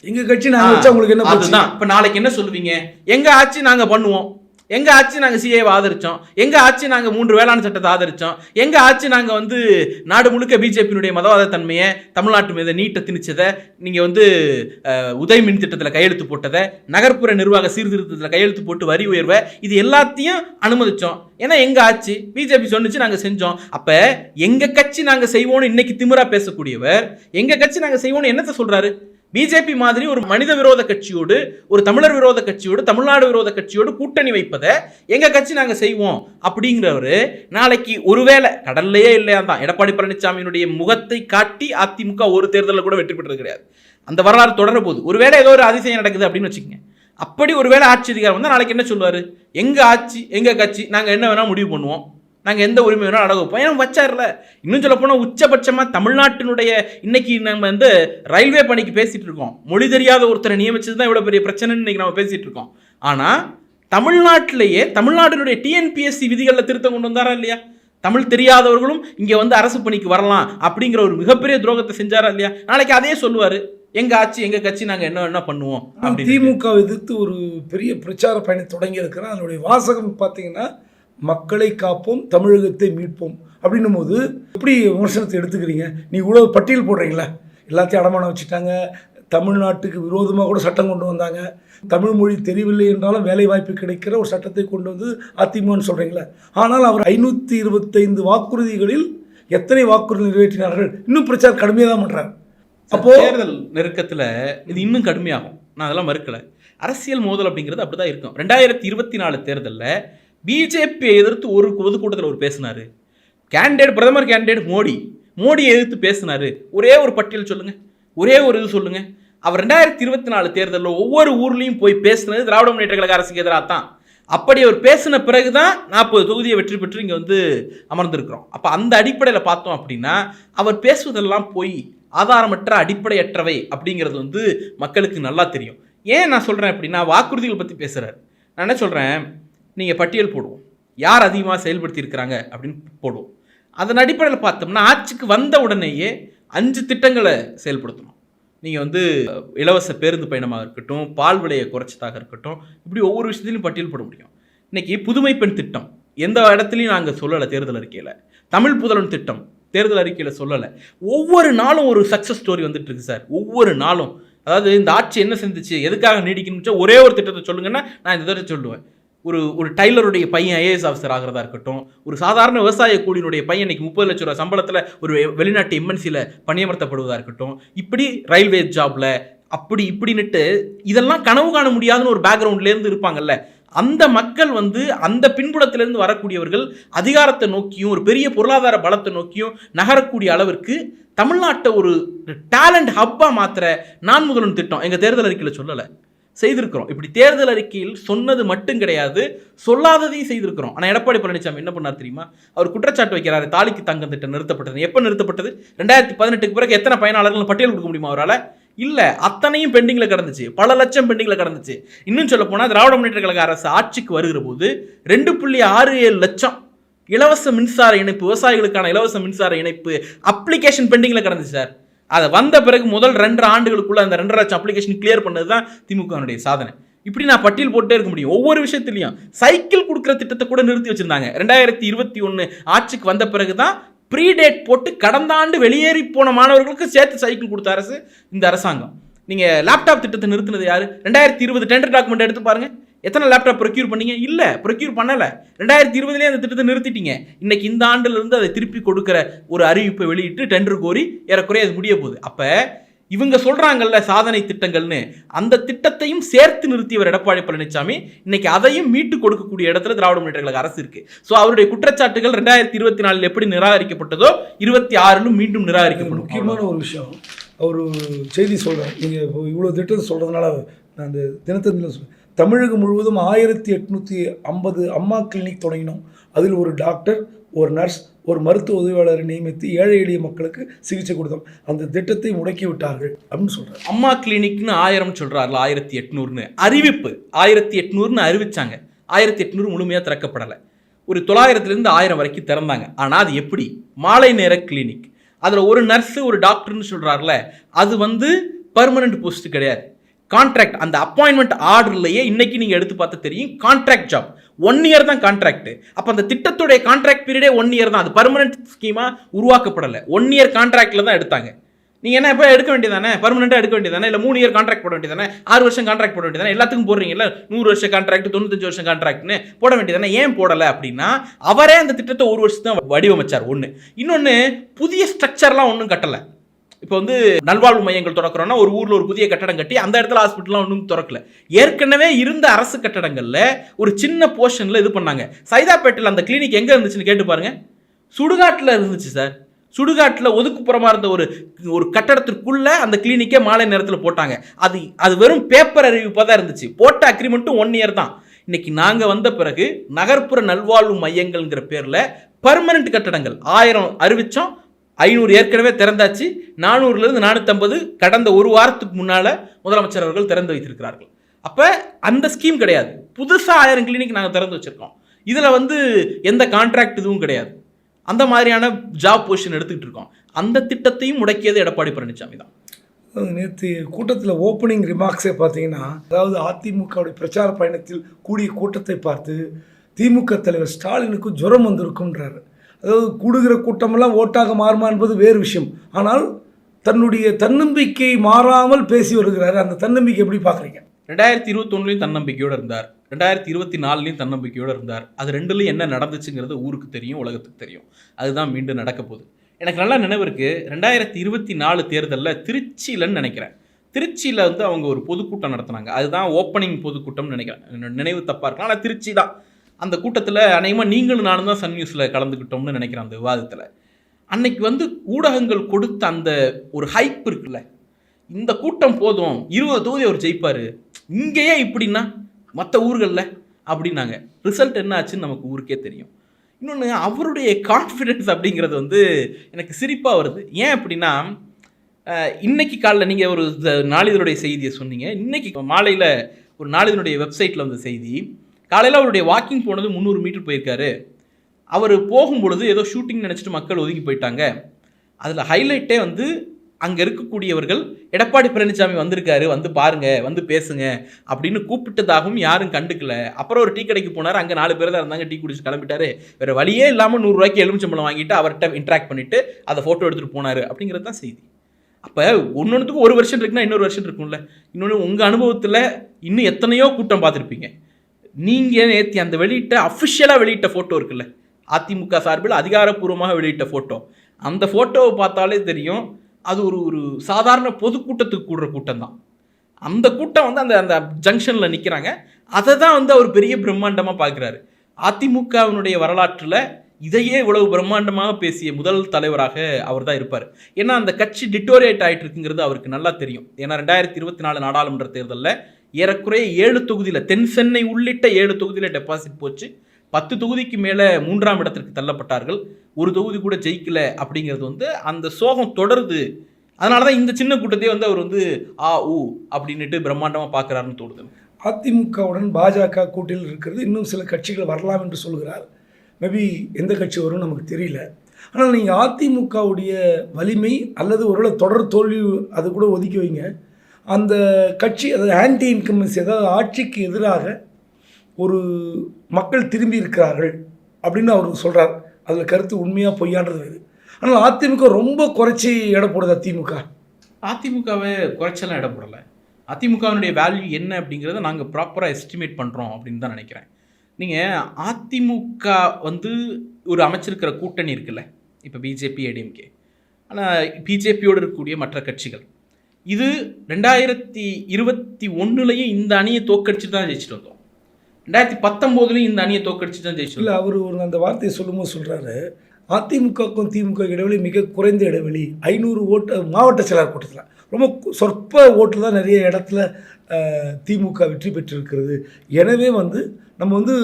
எங்கள் கட்சி நாங்கள் வச்சா உங்களுக்கு என்ன? அதுதான். இப்ப நாளைக்கு என்ன சொல்லுவீங்க? எங்க ஆட்சி நாங்க பண்ணுவோம். எங்கள் ஆட்சி நாங்கள் சிஏவை ஆதரித்தோம் எங்கள் ஆட்சி நாங்கள் மூன்று வேளாண் சட்டத்தை ஆதரித்தோம் எங்கள் ஆட்சி நாங்கள் வந்து நாடு முழுக்க பிஜேபியினுடைய மதவாத தன்மையை தமிழ்நாட்டு மீது நீட்டை திணிச்சதை நீங்கள் வந்து உதய உதய் மின் திட்டத்தில் கையெழுத்து போட்டதை நகர்ப்புற நிர்வாக சீர்திருத்தத்தில் கையெழுத்து போட்டு வரி உயர்வை இது எல்லாத்தையும் அனுமதித்தோம் ஏன்னா எங்கள் ஆட்சி பிஜேபி சொன்னுச்சு நாங்கள் செஞ்சோம். அப்போ எங்கள் கட்சி நாங்கள் செய்வோம்னு இன்னைக்கு திமிரா பேசக்கூடியவர் எங்கள் கட்சி நாங்கள் செய்வோம்னு என்னத்தை சொல்கிறாரு பிஜேபி மாதிரி ஒரு மனித விரோத கட்சியோடு ஒரு தமிழர் விரோத கட்சியோடு தமிழ்நாடு விரோத கட்சியோடு கூட்டணி வைப்பதை எங்கள் கட்சி நாங்கள் செய்வோம் அப்படிங்கிறவரு நாளைக்கு ஒருவேளை கடல்லையே இல்லையா தான். எடப்பாடி பழனிசாமியினுடைய முகத்தை காட்டி அதிமுக ஒரு தேர்தலில் கூட வெற்றி பெற்றது கிடையாது. அந்த வரலாறு தொடர போகுது ஒருவேளை ஏதோ ஒரு அதிசயம் நடக்குது அப்படின்னு வச்சுக்கோங்க. அப்படி ஒருவேளை ஆட்சி அதிகாரம் வந்தால் நாளைக்கு என்ன சொல்லுவார்? எங்கள் ஆட்சி எங்கள் கட்சி நாங்கள் என்ன வேணால் முடிவு பண்ணுவோம். நாங்க எந்த உரிமை வேணா அடகு வைப்போம். ஏன்னா வச்சார்ல. இன்னும் சொல்ல போனால் உச்சபட்சமாக தமிழ்நாட்டினுடைய இன்னைக்கு நம்ம வந்து ரயில்வே பணிக்கு பேசிட்டு இருக்கோம். மொழி தெரியாத ஒருத்தரை நியமிச்சது தான் இவ்வளோ பெரிய பிரச்சனைன்னு இன்னைக்கு நம்ம பேசிட்டு இருக்கோம். ஆனால் தமிழ்நாட்டிலேயே தமிழ்நாட்டினுடைய டிஎன்பிஎஸ்சி விதிகளில் திருத்தம் கொண்டு வந்தாரா இல்லையா? தமிழ் தெரியாதவர்களும் இங்கே வந்து அரசு பணிக்கு வரலாம் அப்படிங்கிற ஒரு மிகப்பெரிய துரோகத்தை செஞ்சாரா இல்லையா? நாளைக்கு அதே சொல்லுவார். எங்க ஆட்சி எங்க கட்சி நாங்கள் என்ன என்ன பண்ணுவோம். திமுக எதிர்த்து ஒரு பெரிய பிரச்சார பயணம் தொடங்கி இருக்கிறேன் அதனுடைய வாசகம் பார்த்தீங்கன்னா மக்களை காப்போம் தமிழகத்தை மீட்போம். அப்படின்னும் போது எப்படி விமர்சனத்தை எடுத்துக்கிறீங்க? நீ இவ்வளோ பட்டியல் போடுறீங்களா. எல்லாத்தையும் அடமானம் வச்சுட்டாங்க. தமிழ்நாட்டுக்கு விரோதமாக கூட சட்டம் கொண்டு வந்தாங்க. தமிழ் மொழி தெரியவில்லை என்றாலும் வேலை வாய்ப்பு கிடைக்கிற ஒரு சட்டத்தை கொண்டு வந்து அதிமுகன்னு சொல்கிறீங்களா ஆனால் அவர் ஐநூற்றி இருபத்தைந்து வாக்குறுதிகளில் எத்தனை வாக்குறுதி நிறைவேற்றினார்கள்? இன்னும் பிரச்சாரம் கடுமையாக தான் பண்ணுறாரு அப்போ தேர்தல் நெருக்கத்துல இது இன்னும் கடுமையாகும். நான் அதெல்லாம் மறுக்கல. அரசியல் மோதல் அப்படிங்கிறது அப்படிதான் இருக்கும். ரெண்டாயிரத்தி இருபத்தி நாலு தேர்தலில் பிஜேபியை எதிர்த்து ஒரு பொதுக்கூட்டத்தில் அவர் பேசினார். கேண்டிடேட் பிரதமர் கேண்டிடேட் மோடி. மோடியை எதிர்த்து பேசினார். ஒரே ஒரு பட்டியல் சொல்லுங்கள் ஒரே ஒரு இது சொல்லுங்கள் அவர் ரெண்டாயிரத்தி இருபத்தி நாலு தேர்தலில் ஒவ்வொரு ஊர்லேயும் போய் பேசினது திராவிட முன்னேற்ற கழக அரசுக்கு எதிராக தான். அப்படி அவர் பேசின பிறகு தான் நாற்பது தொகுதியை வெற்றி பெற்று இங்கே வந்து அமர்ந்திருக்கிறோம். அப்போ அந்த அடிப்படையில் பார்த்தோம் அப்படின்னா அவர் பேசுவதெல்லாம் போய் ஆதாரமற்ற அடிப்படையற்றவை அப்படிங்கிறது வந்து மக்களுக்கு நல்லா தெரியும். ஏன் நான் சொல்கிறேன் அப்படின்னா வாக்குறுதிகள் பற்றி பேசுகிறார் நான் என்ன சொல்கிறேன் நீங்கள் பட்டியல் போடுவோம். யார் அதிகமாக செயல்படுத்தியிருக்கிறாங்க அப்படின்னு போடுவோம். அதன் அடிப்படையில் பார்த்தோம்னா ஆட்சிக்கு வந்த உடனேயே அஞ்சு திட்டங்களை செயல்படுத்தணும். நீங்கள் வந்து இலவச பேருந்து பயணமாக இருக்கட்டும் பால் விலையை குறைச்சதாக இருக்கட்டும் இப்படி ஒவ்வொரு விஷயத்திலையும் பட்டியல் போட முடியும். இன்றைக்கி புதுமை பெண் திட்டம் எந்த இடத்துலையும் நாங்கள் சொல்லலை தேர்தல் அறிக்கையில். தமிழ் புதலன் திட்டம் தேர்தல் அறிக்கையில் சொல்லலை. ஒவ்வொரு நாளும் ஒரு சக்ஸஸ் ஸ்டோரி வந்துட்டு இருக்கு சார். ஒவ்வொரு நாளும். அதாவது இந்த ஆட்சி என்ன செஞ்சிச்சு எதுக்காக நீடிக்கணும்னு ஒரே ஒரு திட்டத்தை சொல்லுங்கன்னா நான் இந்த தடவை சொல்லுவேன். ஒரு ஒரு டைலருடைய பையன் ஐஏஎஸ் ஆஃபீஸர் ஆகிறதா இருக்கட்டும் ஒரு சாதாரண விவசாய கூலியினுடைய பையன் இன்னைக்கு முப்பது லட்ச ரூபா சம்பளத்தில் ஒரு வெளிநாட்டு எம்என்சியில் பணியமர்த்தப்படுவதாக இருக்கட்டும் இப்படி ரயில்வே ஜாப்ல அப்படி இப்படின்னுட்டு இதெல்லாம் கனவு காண முடியாதுன்னு ஒரு பேக்ரவுண்ட்லேருந்து இருப்பாங்கல்ல அந்த மக்கள் வந்து அந்த பின்புலத்திலிருந்து வரக்கூடியவர்கள் அதிகாரத்தை நோக்கியும் ஒரு பெரிய பொருளாதார பலத்தை நோக்கியும் நகரக்கூடிய அளவிற்கு தமிழ்நாட்டை ஒரு டேலண்ட் ஹப்பாக மாத்திர நான் முதலும் திட்டம். எங்கள் தேர்தல் அறிக்கையில் சொல்லலை. செய்திருக்கிறோம். இப்படி தேர்தல் அறிக்கையில் சொன்னது மட்டும் கிடையாது சொல்லாததையும் செய்திருக்கிறோம். ஆனால் எடப்பாடி பழனிசாமி என்ன பண்ணார் தெரியுமா? அவர் குற்றச்சாட்டு வைக்கிறாரு தாலிக்கு தங்கம் திட்டம் நிறுத்தப்பட்டது. எப்போ நிறுத்தப்பட்டது? ரெண்டாயிரத்தி பதினெட்டுக்கு பிறகு எத்தனை பயனாளர்கள் பட்டியல் கொடுக்க முடியுமா அவரால்? இல்லை அத்தனையும் பெண்டிங்கில் கிடந்துச்சு. பல லட்சம் பெண்டிங்கில் கிடந்துச்சு. இன்னும் சொல்ல போனால் திராவிட முன்னேற்ற கழக அரசு ஆட்சிக்கு வருகிற போது ரெண்டு புள்ளி ஆறு ஏழு லட்சம் இலவச மின்சார இணைப்பு விவசாயிகளுக்கான இலவச மின்சார இணைப்பு அப்ளிகேஷன் பெண்டிங்கில் கிடந்துச்சு சார். அதை வந்த பிறகு முதல் ரெண்டு ஆண்டுகளுக்குள்ள அந்த ரெண்டரை லட்சம் அப்ளிகேஷன் கிளியர் பண்ணது தான் திமுகனுடைய சாதனை. இப்படி நான் பட்டியல் போட்டே இருக்க முடியும். ஒவ்வொரு விஷயத்துலையும் சைக்கிள் கொடுக்குற திட்டத்தை கூட நிறுத்தி வச்சிருந்தாங்க. ரெண்டாயிரத்தி இருபத்தி ஒன்று ஆட்சிக்கு வந்த பிறகு தான் ப்ரீடேட் போட்டு கடந்த ஆண்டு வெளியேறி போன மாணவர்களுக்கு சேர்த்து சைக்கிள் கொடுத்த அரசு இந்த அரசாங்கம். நீங்கள் லேப்டாப் திட்டத்தை நிறுத்தினது யார்? ரெண்டாயிரத்தி இருபது டெண்டர் டாக்குமெண்ட் எடுத்து பாருங்க. எத்தனை லேப்டாப் ப்ரொக்யூர் பண்ணீங்க? இல்லை ப்ரொக்யூர் பண்ணலை. ரெண்டாயிரத்தி இருபதுலேயே அந்த திட்டத்தை நிறுத்திட்டீங்க. இன்னைக்கு இந்த ஆண்டுலேருந்து அதை திருப்பி கொடுக்குற ஒரு அறிவிப்பை வெளியிட்டு டெண்டர் கோரி ஏறக்குறைய அது முடிய போகுது. அப்போ இவங்க சொல்கிறாங்கல்ல சாதனை திட்டங்கள்னு. அந்த திட்டத்தையும் சேர்த்து நிறுத்தியவர் எடப்பாடி பழனிசாமி இன்னைக்கு அதையும் மீட்டு கொடுக்கக்கூடிய இடத்துல திராவிட முன்னேற்ற கழக அரசு இருக்கு. ஸோ அவருடைய குற்றச்சாட்டுகள் ரெண்டாயிரத்தி இருபத்தி நாலில் எப்படி நிராகரிக்கப்பட்டதோ இருபத்தி ஆறிலும் மீண்டும் நிராகரிக்கப்படும். முக்கியமான ஒரு விஷயம். அவர் செய்தி சொல்கிறேன் நீங்கள் இவ்வளோ திட்டம் சொல்கிறதுனால நான் அந்த தினத்தந்தியில் சொல்றேன் தமிழகம் முழுவதும் ஆயிரத்தி எட்நூற்றி ஐம்பது அம்மா கிளினிக் தொடங்கினோம். அதில் ஒரு டாக்டர் ஒரு நர்ஸ் ஒரு மருத்துவ உதவியாளரை நியமித்து ஏழை எளிய மக்களுக்கு சிகிச்சை கொடுத்தோம். அந்த திட்டத்தை முடக்கி விட்டார்கள் அப்படின்னு சொல்கிறார் அம்மா கிளினிக்னு ஆயிரம் சொல்றாருல ஆயிரத்தி எட்நூறுன்னு. அறிவிப்பு ஆயிரத்தி எட்நூறுன்னு அறிவிச்சாங்க. ஆயிரத்தி எட்நூறு முழுமையாக திறக்கப்படலை. ஒரு தொள்ளாயிரத்துலேருந்து ஆயிரம் வரைக்கும் திறந்தாங்க. ஆனால் அது எப்படி? மாலை நேர கிளினிக். அதில் ஒரு நர்ஸு ஒரு டாக்டர்னு சொல்கிறாருல அது வந்து பர்மனெண்ட் போஸ்ட் கிடையாது. கான்ட்ராக்ட் அந்த அப்பாயின்மெண்ட் ஆர்டர்லையே இன்னைக்கு நீங்கள் எடுத்து பார்த்தா தெரியும் கான்ட்ராக்ட் ஜாப் ஒன் இயர் தான் கான்ட்ராக்ட் அப்போ அந்த திட்டத்துடைய கான்ட்ராக்ட் பீரியடே ஒன் இயர் தான். அது பர்மனன்ட் ஸ்கீமாக உருவாக்கப்படலை. ஒன் இயர் கான்ட்ராக்டில் தான் எடுத்தாங்க. நீங்கள் என்ன இப்போ எடுக்க வேண்டியதானே? பர்மனெண்ட்டாக எடுக்க வேண்டியதானே? இல்லை மூணு இயர் கான்ட்ராக்ட் போட வேண்டியதானே? ஆறு வருஷம் கான்ட்ராக்ட் போட வேண்டியதானே? எல்லாத்துக்கும் போடுறீங்கல்ல? நூறு வருஷம் கான்ட்ராக்ட் தொண்ணூத்தஞ்சு வருஷம் கான்ட்ராக்ட்னு போட வேண்டியதானே? ஏன் போடலை அப்படின்னா அவரே அந்த திட்டத்தை ஒரு வருஷம் தான் வடிவமைச்சார். ஒன்று இன்னொன்று புதிய ஸ்ட்ரக்சர்லாம் ஒன்றும் கட்டலை. இப்போ வந்து நல்வாழ்வு மையங்கள் திறக்கிறோன்னா ஒரு ஊரில் ஒரு புதிய கட்டடம் கட்டி அந்த இடத்துல ஹாஸ்பிட்டல்லாம் ஒன்றும் திறக்கல. ஏற்கனவே இருந்த அரசு கட்டடங்களில் ஒரு சின்ன போர்ஷனில் இது பண்ணாங்க. சைதாப்பேட்டில் அந்த கிளினிக் எங்கே இருந்துச்சுன்னு கேட்டு பாருங்க. சுடுகாட்டில் இருந்துச்சு சார். சுடுகாட்டில் ஒதுக்குப்புறமா இருந்த ஒரு ஒரு கட்டடத்திற்குள்ளே அந்த கிளினிக்கே மாலை நேரத்தில் போட்டாங்க. அது அது வெறும் பேப்பர் அறிவிப்பாக தான் இருந்துச்சு. போட்ட அக்ரிமெண்ட்டும் ஒன் இயர் தான். இன்னைக்கு நாங்கள் வந்த பிறகு நகர்ப்புற நல்வாழ்வு மையங்கள்ங்கிற பேரில் பர்மனெண்ட் கட்டடங்கள் ஆயிரம் அறிவித்தோம் ஐநூறு ஏற்கனவே திறந்தாச்சு. நானூறுலேருந்து நானூற்றம்பது கடந்த ஒரு வாரத்துக்கு முன்னால் முதலமைச்சர் அவர்கள் திறந்து வைத்திருக்கிறார்கள். அப்போ அந்த ஸ்கீம் கிடையாது. புதுசாக ஆயிரம் கிளினிக் நாங்கள் திறந்து வச்சுருக்கோம். இதில் வந்து எந்த கான்ட்ராக்ட் இதுவும் கிடையாது. அந்த மாதிரியான ஜாப் பொசிஷன் எடுத்துக்கிட்டு இருக்கோம். அந்த திட்டத்தையும் முடக்கியது எடப்பாடி பழனிசாமி தான். நேற்று கூட்டத்தில் ஓப்பனிங் ரிமார்க்ஸே பார்த்தீங்கன்னா அதாவது அதிமுகவுடைய பிரச்சார பயணத்தில் கூடிய கூட்டத்தை பார்த்து திமுக தலைவர் ஸ்டாலினுக்கு ஜுரம் வந்திருக்குன்றாரு அதாவது கூடுகிற கூட்டமெல்லாம் ஓட்டாக மாறுமா என்பது வேறு விஷயம். ஆனால் தன்னுடைய தன்னம்பிக்கை மாறாமல் பேசி வருகிறார். அந்த தன்னம்பிக்கை எப்படி பார்க்குறீங்க? ரெண்டாயிரத்தி இருபத்தொன்னுலையும் தன்னம்பிக்கையோடு இருந்தார். ரெண்டாயிரத்தி இருபத்தி நாலுலையும் தன்னம்பிக்கையோடு இருந்தார். அது ரெண்டுலையும் என்ன நடந்துச்சுங்கிறது ஊருக்கு தெரியும் உலகத்துக்கு தெரியும். அதுதான் மீண்டும் நடக்க போகுது. எனக்கு நல்லா நினைவு இருக்குது ரெண்டாயிரத்தி இருபத்தி நாலு தேர்தலில் திருச்சியிலன்னு நினைக்கிறேன். திருச்சியில் வந்து அவங்க ஒரு பொதுக்கூட்டம் நடத்தினாங்க. அதுதான் ஓப்பனிங் பொதுக்கூட்டம்னு நினைக்கிறேன். நினைவு தப்பாக இருக்கலாம். ஆனால் திருச்சி தான். அந்த கூட்டத்தில் அநேகமாக நீங்களும் நானும் தான் சன் நியூஸில் கலந்துக்கிட்டோம்னு நினைக்கிறேன் அந்த விவாதத்தில். அன்னைக்கு வந்து ஊடகங்கள் கொடுத்த அந்த ஒரு ஹைப் இருக்குல்ல இந்த கூட்டம் போதும் இருபது தொகுதி அவர் ஜெயிப்பார் இங்கேயே இப்படின்னா மற்ற ஊர்களில் அப்படின்னாங்க. ரிசல்ட் என்ன ஆச்சுன்னு நமக்கு ஊருக்கே தெரியும். இன்னொன்று அவருடைய கான்ஃபிடென்ஸ் அப்படிங்கிறது வந்து எனக்கு சிரிப்பாக வருது. ஏன் அப்படின்னா இன்றைக்கி இன்னைக்கு காலைல நீங்கள் ஒரு த- நாளிதழுடைய செய்தியை சொன்னீங்க. இன்னைக்கு மாலையில் ஒரு நாளிதழுடைய வெப்சைட்டில் வந்த செய்தி காலையில் அவருடைய வாக்கிங் போனது முந்நூறு மீட்டர் போயிருக்காரு. அவர் போகும்பொழுது ஏதோ ஷூட்டிங் நினச்சிட்டு மக்கள் ஒதுங்கி போயிட்டாங்க. அதில் ஹைலைட்டே வந்து அங்கே இருக்கக்கூடியவர்கள் எடப்பாடி பழனிசாமி வந்திருக்காரு வந்து பாருங்க வந்து பேசுங்க அப்படின்னு கூப்பிட்டதாகவும் யாரும் கண்டுக்கல. அப்புறம் ஒரு டீ கடைக்கு போனார் அங்கே நாலு பேர் தான் இருந்தாங்க டீ குடிச்சு கிளம்பிட்டாரு. வேற வழியே இல்லாமல் நூறுரூவாய்க்கு எலுமிச்சம்பழம் வாங்கிட்டு அவர்கிட்ட இன்ட்ராக்ட் பண்ணிட்டு அதை ஃபோட்டோ எடுத்துகிட்டு போனார் அப்படிங்கிறது தான் செய்தி. அப்போ ஒன்னொன்றுத்துக்கும் ஒரு வருஷம் இருக்குன்னா இன்னொரு வருஷம் இருக்கும்ல. இன்னொன்று உங்கள் அனுபவத்தில் இன்னும் எத்தனையோ கூட்டம் பார்த்துருப்பீங்க. நீங்கள் நேற்று அந்த வெளியிட்ட அஃபிஷியலாக வெளியிட்ட ஃபோட்டோ இருக்குல்ல அதிமுக சார்பில் அதிகாரப்பூர்வமாக வெளியிட்ட ஃபோட்டோ அந்த ஃபோட்டோவை பார்த்தாலே தெரியும் அது ஒரு ஒரு சாதாரண பொதுக்கூட்டத்துக்கு கூடுற கூட்டம் தான். அந்த கூட்டம் வந்து அந்த அந்த ஜங்ஷனில் நிற்கிறாங்க அதை தான் வந்து அவர் பெரிய பிரம்மாண்டமாக பார்க்குறாரு. அதிமுகவினுடைய வரலாற்றில் இதையே இவ்வளவு பிரம்மாண்டமாக பேசிய முதல் தலைவராக அவர் தான் இருப்பார். ஏன்னா அந்த கட்சி டிட்டோரியேட் ஆகிட்டு இருக்குங்கிறது அவருக்கு நல்லா தெரியும். ஏன்னா ரெண்டாயிரத்தி இருபத்தி நாலு நாடாளுமன்ற தேர்தலில் ஏறக்குறைய ஏழு தொகுதியில் தென் சென்னை உள்ளிட்ட ஏழு தொகுதியில் டெபாசிட் போச்சு. பத்து தொகுதிக்கு மேலே மூன்றாம் இடத்திற்கு தள்ளப்பட்டார்கள். ஒரு தொகுதி கூட ஜெயிக்கல அப்படிங்கிறது வந்து அந்த சோகம் தொடருது. அதனால தான் இந்த சின்ன கூட்டத்தையே வந்து அவர் வந்து ஆ ஊ அப்படின்னுட்டு பிரம்மாண்டமாக பார்க்குறாருன்னு தோணுது. அதிமுகவுடன் பாஜக கூட்டில் இருக்கிறது இன்னும் சில கட்சிகள் வரலாம் என்று சொல்கிறார். மேபி எந்த கட்சி வரும் நமக்கு தெரியல. ஆனால் நீங்கள் அதிமுகவுடைய வலிமை அல்லது ஒருவேளை தொடர் தோல்வி அது கூட ஒதுக்கி வைங்க. அந்த கட்சி அதாவது ஆன்டி இன்கம்பன்சி அதாவது ஆட்சிக்கு எதிராக ஒரு மக்கள் திரும்பி இருக்கிறார்கள் அப்படின்னு அவர் சொல்கிறார் அதில் கருத்து உண்மையாக பொய்யான்றது வேறு. ஆனால் அதிமுக ரொம்ப குறைச்சி எடை அதிமுக. அதிமுகவை குறைச்சலாம் இடம் போடலை. அதிமுகவினுடைய வேல்யூ என்ன அப்படிங்கிறத நாங்கள் ப்ராப்பராக எஸ்டிமேட் பண்ணுறோம் அப்படின்னு தான் நினைக்கிறேன். நீங்கள் அதிமுக வந்து ஒரு அமைச்சிருக்கிற கூட்டணி இருக்குல்ல? இப்போ பிஜேபி ஏடிஎம்கே ஆனால் பிஜேபியோடு இருக்கக்கூடிய மற்ற கட்சிகள். இது ரெண்டாயிரத்தி இருபத்தி ஒன்றுலையும் இந்த அணியை தோக்கடிச்சு தான் ஜெயிச்சுட்டு வந்தோம். ரெண்டாயிரத்தி பத்தொம்போதுலையும் இந்த அணியை தோக்கடிச்சு தான் ஜெயிச்சு இல்லை அவர் ஒரு அந்த வார்த்தையை சொல்லும்போது சொல்கிறாரு அதிமுகவுக்கும் திமுக இடைவெளி மிக குறைந்த இடைவெளி ஐநூறு ஓட்டு மாவட்ட செயலாளர் கூட்டத்தில். ரொம்ப சொற்ப ஓட்டு தான் நிறைய இடத்துல திமுக வெற்றி பெற்றிருக்கிறது. எனவே வந்து நம்ம வந்து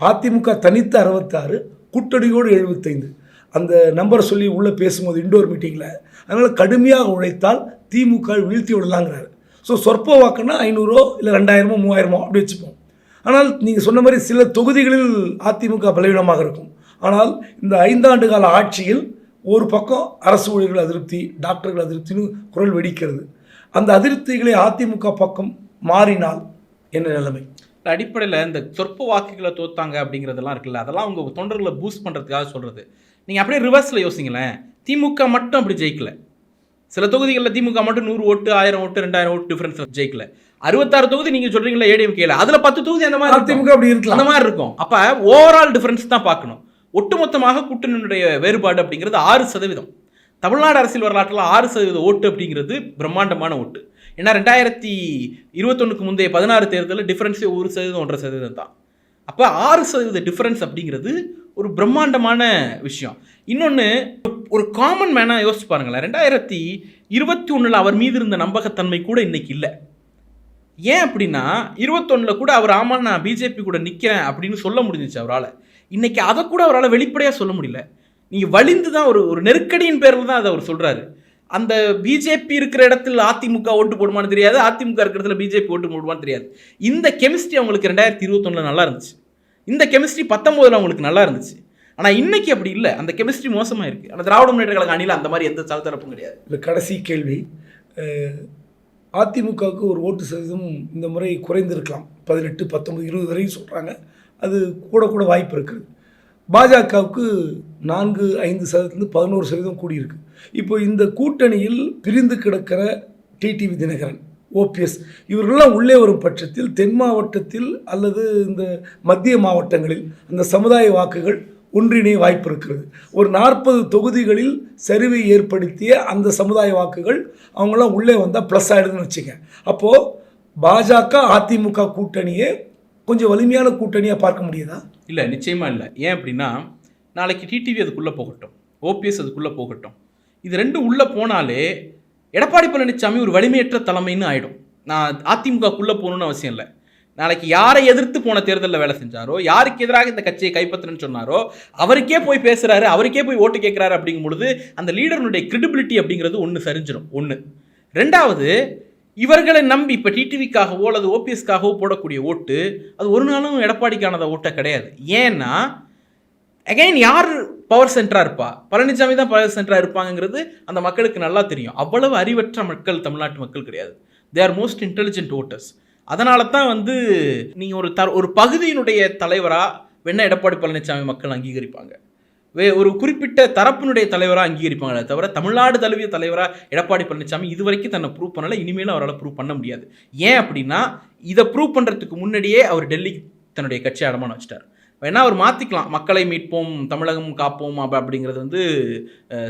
அதிமுக தனித்து அறுபத்தாறு கூட்டணியோடு எழுபத்தைந்து. அந்த நம்பரை சொல்லி உள்ளே பேசும்போது இண்டோர் மீட்டிங்கில் அதனால் கடுமையாக உழைத்தால் திமுக வீழ்த்தி விடலாங்கிறாரு. ஸோ சொற்ப வாக்குன்னா ஐநூறோ இல்லை ரெண்டாயிரமோ மூவாயிரமோ அப்படி வச்சுப்போம். ஆனால் நீங்கள் சொன்ன மாதிரி சில தொகுதிகளில் அதிமுக பலவீனமாக இருக்கும். ஆனால் இந்த ஐந்தாண்டு கால ஆட்சியில் ஒரு பக்கம் அரசு ஊழியர்கள் அதிருப்தி டாக்டர்கள் அதிருப்தின்னு குரல் வெடிக்கிறது. அந்த அதிருப்திகளை அதிமுக பக்கம் மாறினால் என்ன நிலைமை? அடிப்படையில் இந்த சொற்ப வாக்குகளை தோத்தாங்க அப்படிங்கிறதெல்லாம் இருக்குல்ல அதெல்லாம் அவங்க தொண்டர்களை பூஸ்ட் பண்ணுறதுக்காக சொல்கிறது நீங்கள் அப்படியே ரிவர்ஸில் யோசிங்களேன். திமுக மட்டும் அப்படி ஜெயிக்கலை. சில தொகுதிகளில் திமுக மட்டும் நூறு ஓட்டு ஆயிரம் ஓட்டு ரெண்டாயிரம் ஓட்டு டிஃபரன்ஸ் ஜெயிக்கல. அறுபத்தாறு தொகுதி நீங்கள் சொல்கிறீங்களா ஏடிஎம்கேல அதில் பத்து தொகுதி அந்த மாதிரி. அதிமுக அப்படி அந்த இருக்கலாம் மாதிரி இருக்கும். அப்போ ஓவரால் டிஃபரன்ஸ் தான் பார்க்கணும். ஒட்டுமொத்தமாக கூட்டணியினுடைய வேறுபாடு அப்படிங்கிறது ஆறு சதவீதம். தமிழ்நாடு அரசியல் வரலாற்றில் ஆறு சதவீத ஓட்டு அப்படிங்கிறது பிரம்மாண்டமான ஓட்டு. ஏன்னா ரெண்டாயிரத்தி இருபத்தொன்னுக்கு முந்தைய பதினாறு தேர்தலில் டிஃபரன்ஸே ஒரு சதவீதம் ஒன்றரை சதவீதம் தான். அப்போ ஆறு சதவீத டிஃபரன்ஸ் அப்படிங்கிறது ஒரு பிரம்மாண்டமான விஷயம். இன்னொன்று ஒரு காமன் மேனாக யோசிச்சு பாருங்களேன். ரெண்டாயிரத்தி இருபத்தி ஒன்றில் அவர் மீது இருந்த நம்பகத்தன்மை கூட இன்றைக்கி இல்லை. ஏன் அப்படின்னா இருபத்தொன்னில் கூட அவர் ஆமா நான் பிஜேபி கூட நிற்கிறேன் அப்படின்னு சொல்ல முடிஞ்சிச்சு அவரால். இன்றைக்கி அதை கூட அவரால் வெளிப்படையாக சொல்ல முடியல. நீங்கள் வலிந்து தான் ஒரு ஒரு நெருக்கடியின் பேரில் தான் அதை அவர் சொல்கிறாரு அந்த பிஜேபி இருக்கிற இடத்துல அதிமுக ஓட்டு போடுமான்னு தெரியாது. அதிமுக இருக்கிற இடத்துல பிஜேபி ஓட்டு போடுமான்னு தெரியாது. இந்த கெமிஸ்ட்ரி அவங்களுக்கு ரெண்டாயிரத்தி இருபத்தொன்னில் நல்லா இருந்துச்சு. இந்த கெமிஸ்ட்ரி பத்தொம்போதில் அவங்களுக்கு நல்லா இருந்துச்சு. ஆனால் இன்னைக்கு அப்படி இல்லை. அந்த கெமிஸ்ட்ரி மோசமாக இருக்குது ஆனால் திராவிட முன்னேற்ற கழக அணியில் அந்த மாதிரி எந்த சலத்தரப்பும் கிடையாது. இந்த கடைசி கேள்வி. அதிமுகவுக்கு ஒரு ஓட்டு சதவீதம் இந்த முறை குறைந்திருக்கலாம். பதினெட்டு பத்தொம்பது இருபது வரையும் சொல்கிறாங்க அது கூட கூட வாய்ப்பு இருக்குது. பாஜகவுக்கு நான்கு ஐந்து சதவீதத்துலேருந்து பதினோரு சதவீதம் கூடியிருக்கு. இப்போ இந்த கூட்டணியில் பிரிந்து கிடக்கிற டிடிவி தினகரன் ஓபிஎஸ் இவர்களெல்லாம் உள்ளே வரும் பட்சத்தில் தென் மாவட்டத்தில் அல்லது இந்த மத்திய மாவட்டங்களில் அந்த சமுதாய வாக்குகள் ஒன்றிணைய வாய்ப்பு இருக்கிறது. ஒரு நாற்பது தொகுதிகளில் சரிவை ஏற்படுத்திய அந்த சமுதாய வாக்குகள் அவங்களாம் உள்ளே வந்தால் ப்ளஸ் ஆகிடுதுன்னு வச்சுங்க. அப்போது பாஜக அதிமுக கூட்டணியே கொஞ்சம் வலிமையான கூட்டணியாக பார்க்க முடியுதா? இல்லை நிச்சயமாக இல்லை. ஏன் அப்படின்னா நாளைக்கு டிடிவி அதுக்குள்ளே போகட்டும். ஓபிஎஸ் அதுக்குள்ளே போகட்டும். இது ரெண்டும் உள்ளே போனாலே எடப்பாடி பழனிசாமி ஒரு வலிமையற்ற தலைமைன்னு ஆயிடும். நான் அதிமுகக்குள்ளே போகணுன்னு அவசியம் இல்லை. நாளைக்கு யாரை எதிர்த்து போன தேர்தலில் வேலை செஞ்சாரோ யாருக்கு எதிராக இந்த கட்சியை கைப்பற்றுன்னு சொன்னாரோ அவருக்கே போய் பேசுகிறாரு அவருக்கே போய் ஓட்டு கேட்குறாரு அப்படிங்கும் பொழுது அந்த லீடருடைய கிரெடிபிலிட்டி அப்படிங்கிறது ஒன்று சரிஞ்சிடும் ஒன்று ரெண்டாவது இவர்களை நம்பி இப்போ டிடிவிக்காகவோ அல்லது ஓபிஎஸ்க்காகவோ போடக்கூடிய ஓட்டு அது ஒரு நாளும் எடப்பாடிக்கானத ஓட்டை கிடையாது. ஏன்னா அகைன் யார் பவர் சென்டராக இருப்பா? பழனிசாமி தான் பவர் சென்டராக இருப்பாங்கிறது அந்த மக்களுக்கு நல்லா தெரியும். அவ்வளவு அறிவற்ற மக்கள் தமிழ்நாட்டு மக்கள் கிடையாது. They are most intelligent voters அதனால தான் வந்து நீங்கள் ஒரு த ஒரு பகுதியினுடைய தலைவராக வேணா எடப்பாடி பழனிசாமி மக்கள் அங்கீகரிப்பாங்க. வே ஒரு குறிப்பிட்ட தரப்பினுடைய தலைவராக அங்கீகரிப்பாங்களே தவிர தமிழ்நாடு தழுவிய தலைவராக எடப்பாடி பழனிசாமி இது வரைக்கும் தன்னை ப்ரூவ் பண்ணலை. இனிமேலும் அவரால் ப்ரூவ் பண்ண முடியாது. ஏன் அப்படின்னா இதை ப்ரூவ் பண்ணுறதுக்கு முன்னாடியே அவர் டெல்லி தன்னுடைய கட்சி அடமானம் வச்சிட்டார். வேணா அவர் மாற்றிக்கலாம் மக்களை மீட்போம் தமிழகம் காப்போம் அப்ப அப்படிங்கிறது வந்து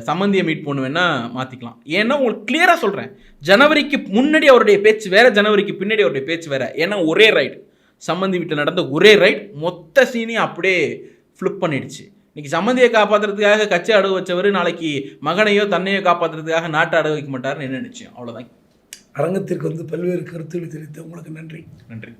சம்மந்தியை மீட் பண்ணு வேணா மாற்றிக்கலாம் ஏன்னா உங்களுக்கு கிளியராக சொல்கிறேன் ஜனவரிக்கு முன்னாடி அவருடைய பேச்சு வேற ஜனவரிக்கு பின்னாடி அவருடைய பேச்சு வேற. ஏன்னா ஒரே ரைடு சம்மந்தி வீட்டில் நடந்த ஒரே ரைட் மொத்த சீனையும் அப்படியே ஃப்ளிப் பண்ணிடுச்சு. இன்னைக்கு சம்மந்தியை காப்பாற்றுறதுக்காக கட்சி அடகு வச்சவர் நாளைக்கு மகனையோ தன்னையோ காப்பாற்றுறதுக்காக நாட்டை அடகு வைக்க மாட்டாருன்னு என்ன நிச்சயம்? அவ்வளோதான் அரங்கத்திற்கு வந்து பல்வேறு கருத்துக்களை தெரிவித்த உங்களுக்கு நன்றி. நன்றி.